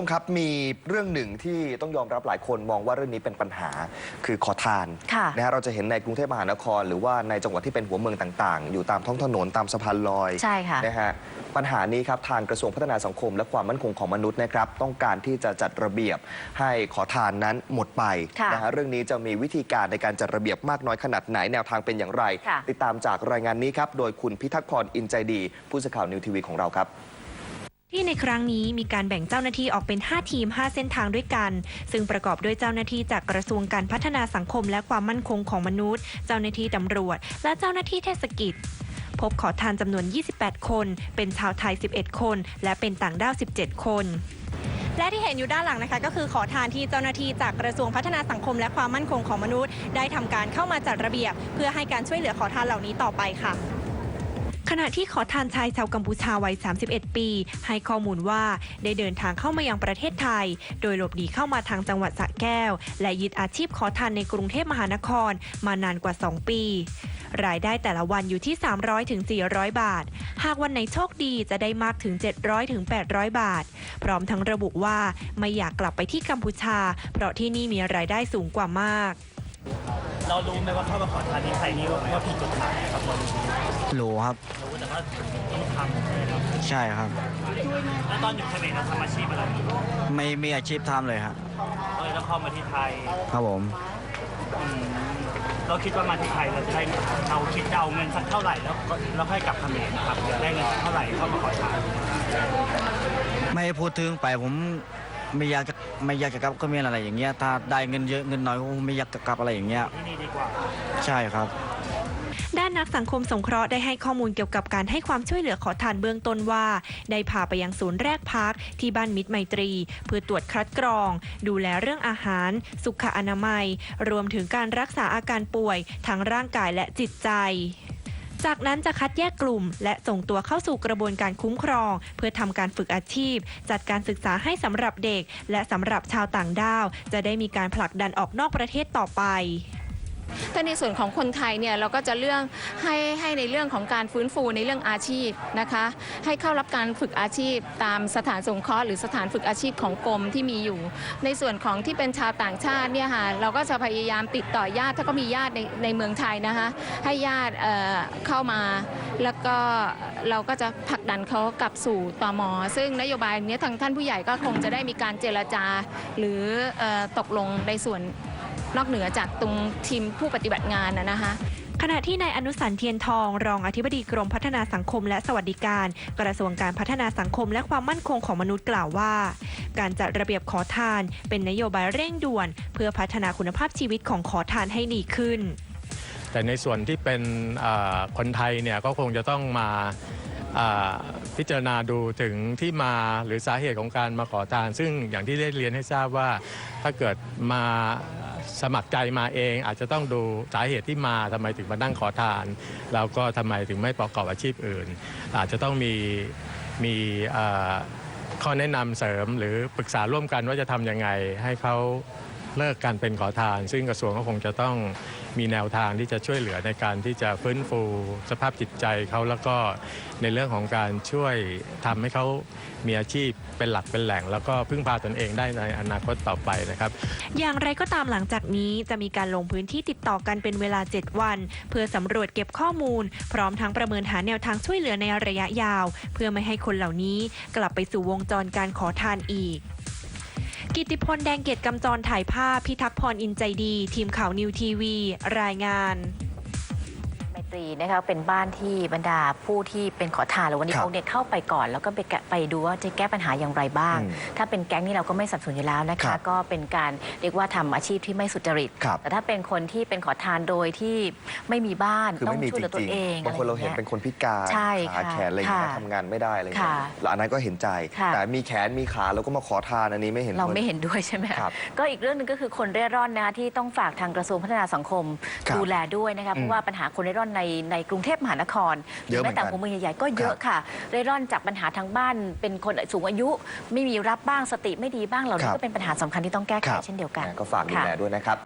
ชมครับมีเรื่องหนึ่งที่ต้องยอมรับหลายคนมองว่าเรื่องนี้เป็นปัญหาคือขอทานค่ะนะฮะเราจะเห็นในกรุงเทพมหานคร หรือว่าในจังหวัดที่เป็นหัวเมืองต่างๆ อยู่ตามท้องถนนตามสะพานลอยใช่ค่ะ นะฮะปัญหานี้ครับทางกระทรวงพัฒนาสังคม และความมั่นคงของมนุษย์นะครับต้องการที่จะจัดระเบียบให้ขอทานนั้นหมดไปค่ะนะฮะเรื่องนี้จะมีวิธีการในการจัดระเบียบมากน้อยขนาดไหนแนวทางเป็นอย่างไร ค่ะ ติดตามจากรายงานนี้ครับโดยคุณพิทักษ์พรอินใจดี ผู้สื่อข่าวนิวทีวีของเราครับ ที่ในครั้งนี้มีการแบ่งเจ้าหน้าที่ออกเป็น 5 ทีม 5 เส้นทางด้วยกัน ซึ่งประกอบด้วยเจ้าหน้าที่จากกระทรวงการพัฒนาสังคมและความมั่นคงของมนุษย์ เจ้าหน้าที่ตำรวจ และเจ้าหน้าที่เทศกิจ พบขอทานจำนวน 28 คน เป็นชาวไทย 11 คน และเป็นต่างด้าว 17 คนและที่เห็นอยู่ด้านหลังนะคะ ก็คือขอทานที่เจ้าหน้าที่จากกระทรวงพัฒนาสังคมและความมั่นคงของมนุษย์ ได้ทำการเข้ามาจัดระเบียบ เพื่อให้การช่วยเหลือขอทานเหล่านี้ต่อไปค่ะ ขณะที่ขอทานชายชาวกัมพูชาวัย 31 ปี ให้ข้อมูลว่าได้เดินทางเข้ามายังประเทศไทย โดยหลบหนีเข้ามาทางจังหวัดสระแก้ว และยึดอาชีพขอทานในกรุงเทพมหานครมานานกว่า 2 ปี รายได้แต่ละวันอยู่ที่ 300ถึง400 บาท หากวันไหนโชคดีจะได้มากถึง 700ถึง800 บาท พร้อมทั้งระบุว่าไม่อยากกลับไปที่กัมพูชา เพราะที่นี่มีรายได้สูงกว่ามาก เรารู้ไหมว่าเข้ามาขอทานที่ไทยนี่ว่าผิดกฎหมายครับเรารู้รู้ครับรู้แต่ว่าต้องทำใช่ไหมครับใช่ครับ แล้วตอนอยู่เขมรเราทำอาชีพอะไรไม่มีอาชีพทำเลยครับเราเลยต้องเข้ามาที่ไทยครับผมอืมเราคิดว่ามาที่ไทยเราจะได้เราคิดจะเอาเงินสักเท่าไหร่แล้วก็แล้วค่อยกลับเขมรนะครับจะได้เงินสักเท่าไหร่เข้ามาขอทานไม่พูดถึงไปผม ไม่อยากจะไม่อยากจะกลับก็มีอะไรอย่างเงี้ยถ้าได้เงินเยอะเงินน้อยก็ไม่อยากจะกลับอะไรอย่างเงี้ยที่นี่ดีกว่า ใช่ครับ ด้านนักสังคมสงเคราะห์ได้ให้ข้อมูลเกี่ยวกับการให้ความช่วยเหลือขอทานเบื้องต้นว่า ได้พาไปยังศูนย์แรกพักที่บ้านมิตรไมตรี เพื่อตรวจคัดกรอง ดูแลเรื่องอาหาร สุขอนามัย รวมถึงการรักษาอาการป่วยทั้งร่างกายและจิตใจ จากนั้นจะคัดแยกกลุ่ม และส่งตัวเข้าสู่กระบวนการคุ้มครอง เพื่อทำการฝึกอาชีพ จัดการศึกษาให้สำหรับเด็ก และสำหรับชาวต่างด้าว จะได้มีการผลักดันออกนอกประเทศต่อไป ถ้าในส่วนของคนไทยเนี่ยเราก็จะเรื่องให้ให้ในเรื่องของการฟื้นฟูในเรื่องอาชีพนะคะ ให้เข้ารับการฝึกอาชีพ ตามสถานสงเคราะห์หรือสถานฝึกอาชีพของกรมที่มีอยู่ ในส่วนของที่เป็นชาวต่างชาติเนี่ยค่ะเราก็จะพยายามติดต่อญาติถ้าก็มีญาติในในเมืองไทยนะคะ ให้ญาติเเข้ามาแล้วก็เราก็จะผลักดันเขากลับสู่ตมซึ่งนโยบายเนี้ยทางท่านผู้ใหญ่ก็คงจะได้มีการเจรจา หรืออตกลงในส่วน นอกเหนือจากตรงทีมผู้ปฏิบัติงานนะนะคะขณะที่นายอนุสันเทียนทอง รองอธิบดีกรมพัฒนาสังคมและสวัสดิการ กระทรวงการพัฒนาสังคมและความมั่นคงของมนุษย์กล่าวว่า การจัดระเบียบขอทาน เป็นนโยบายเร่งด่วน เพื่อพัฒนาคุณภาพชีวิตของขอทานให้ดีขึ้น แต่ในส่วนที่เป็นคนไทยเนี่ยก็คงจะต้องมาพิจารณาดูถึงที่มาหรือสาเหตุของการมาขอทาน ซึ่งอย่างที่ได้เรียนให้ทราบว่าถ้าเกิดมา สมัครใจมาเอง อาจจะต้องดูสาเหตุที่มาทำไมถึงมานั่งขอทาน แล้วก็ทำไมถึงไม่ประกอบอาชีพอื่น อาจจะต้องมีมีข้อแนะนำเสริมหรือปรึกษาร่วมกันว่าจะทำยังไงให้เขาเลิกการเป็นขอทาน ซึ่งกระทรวงก็คงจะต้อง มีแนวทางที่จะช่วยเหลือในการที่จะฟื้นฟูสภาพจิตใจเขาแล้วก็ในเรื่องของการช่วยทำให้เขามีอาชีพเป็นหลักเป็นแหล่ง แล้วก็พึ่งพาตนเองได้ในอนาคตต่อไปนะครับ อย่างไรก็ตามหลังจากนี้จะมีการลงพื้นที่ติดต่อกันเป็นเวลา 7 วัน เพื่อสำรวจเก็บข้อมูล พร้อมทั้งประเมินหาแนวทางช่วยเหลือในระยะยาว เพื่อไม่ให้คนเหล่านี้กลับไปสู่วงจรการขอทานอีก กิติพลแดงเกตกำจรถ่ายภาพพิทักษ์พรอินใจดี ทีมข่าวนิวทีวี รายงาน ตรีนะคะเป็นบ้านที่บรรดาผู้ที่เป็นขอทานหรือวันนี้ครับเขาเนี่ยเข้าไปก่อน แล้วก็ไปแกะไปดูว่าจะแก้ปัญหาอย่างไรบ้าง อืมถ้าเป็นแก๊งนี่เราก็ไม่สนับสนุนอยู่แล้วนะครัคะ บก็เป็นการเรียกว่าทำอาชีพที่ไม่สุจริต ครับ แต่ถ้าเป็นคนที่เป็นขอทานโดยที่ไม่มีบ้านคือต้องไม่มีช่วยเหจลือตัริวงเองๆบางคนเราเห็นเป็นคนพิการใช่ขาค่ะแขนอะไรอย่างเงี้ยค่ะทำงานไม่ได้อะไรอย่างเงี้ยค่ะแล้วอันนั้นก็เห็นใจ ค่ะ แต่มีแขนมีขาแล้วก็มาขอทานอันนี้ไม่เห็นเราด้วยไม่เห็นด้วยใช่ไหมครับ ก็อีกเรื่องหนึงก็คือคนเร่ร่อนนะคะที่ต้องฝากทางกระทรวงพัฒนาสังคมครับดูแลด้วยนะคะเพอืราะมว่าปัญหาคนเร่ร่อนในในกรุงเทพมหานครหเยรือะแม้แต่เหมือนกันหัวเมืองใหญ่ๆก็เยอะค่ะ เร่ร่อนจากปัญหาทางบ้าน เป็นคนสูงอายุ ไม่มีรับบ้างสติไม่ดีบ้างเหล่าคนี้รับก็เป็นปัญหาสำคัญที่ต้องแก้ไขครับ เช่นเดียวกันก็ฝากดูค่ะ แลด้วยนะครับ